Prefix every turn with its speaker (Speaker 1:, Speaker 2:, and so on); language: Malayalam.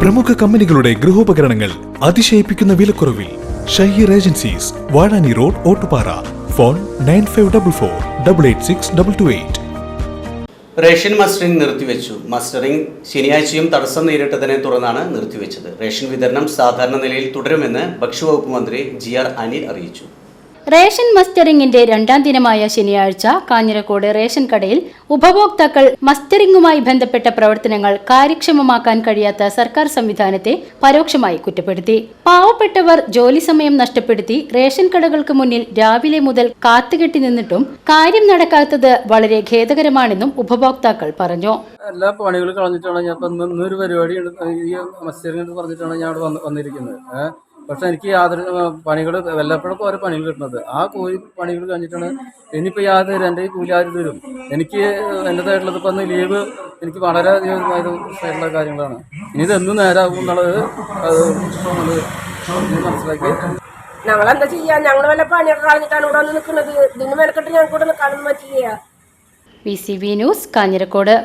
Speaker 1: പ്രമുഖ കമ്പനികളുടെ ഗൃഹോപകരണങ്ങൾ അതിശയിപ്പിക്കുന്ന വിലക്കുറവിൽ Shaheer agencies Vazhani road Ottupara. Phone nine five double four double eight six double two eight.
Speaker 2: Ration mustering നിർത്തിവെച്ചു. മസ്റ്ററിംഗ് ശനിയാഴ്ചയും തടസ്സം നേരിട്ടതിനെ തുടർന്നാണ് നിർത്തിവെച്ചത്. റേഷൻ വിതരണം സാധാരണ നിലയിൽ തുടരുമെന്ന് ഭക്ഷ്യവകുപ്പ് മന്ത്രി ജി ആർ അനിൽ അറിയിച്ചു.
Speaker 3: റേഷൻ മസ്റ്ററിംഗിന്റെ രണ്ടാം ദിനമായ ശനിയാഴ്ച കാഞ്ഞിരക്കോട് റേഷൻ കടയിൽ ഉപഭോക്താക്കൾ മസ്റ്ററിംഗുമായി ബന്ധപ്പെട്ട പ്രവർത്തനങ്ങൾ കാര്യക്ഷമമാക്കാൻ കഴിയാത്ത സർക്കാർ സംവിധാനത്തെ പരോക്ഷമായി കുറ്റപ്പെടുത്തി. പാവപ്പെട്ടവർ ജോലി സമയം നഷ്ടപ്പെടുത്തി റേഷൻ കടകൾക്ക് മുന്നിൽ രാവിലെ മുതൽ കാത്തുകെട്ടി നിന്നിട്ടും കാര്യം നടക്കാത്തത് വളരെ ഖേദകരമാണെന്നും ഉപഭോക്താക്കൾ പറഞ്ഞു.
Speaker 4: എല്ലാ പണികളും കളഞ്ഞിട്ടാണ് ഞാൻ ഇന്നൊരു പരിപാടി ഈ പറഞ്ഞിട്ടാണ് ഞാൻ വന്നിരിക്കുന്നത്. പക്ഷെ എനിക്ക് യാതൊരു പണികൾ വല്ലപ്പോഴൊക്കെ ഓരോ പണികൾ കിട്ടുന്നത്. ആ കൂലി പണികൾ കഴിഞ്ഞിട്ടാണ് ഇനിയിപ്പോൾ യാതൊരു എന്റെ ഈ കൂലി ആര് തരും എനിക്ക് എന്റെതായിട്ടുള്ളത് ഇപ്പം ലീവ് എനിക്ക് വളരെ അധികം ആയിട്ടുള്ള കാര്യങ്ങളാണ്. ഇനി ഇതെന്ന് നേരാകും എന്നുള്ളത് അത് നമ്മൾ മനസ്സിലാക്കി.
Speaker 5: ഞങ്ങളെന്താ ചെയ്യാ? ഞങ്ങൾ വല്ല പണിയൊക്കെ കളഞ്ഞിട്ടാണ് ഇവിടെ വന്ന് നിൽക്കുന്നത് ഇതിന് മെനക്കെട്ട് ഞങ്ങൾക്ക് ഇവിടെ നിൽക്കാനൊന്നും പറ്റില്ല.
Speaker 3: P C B news Kanjirakode.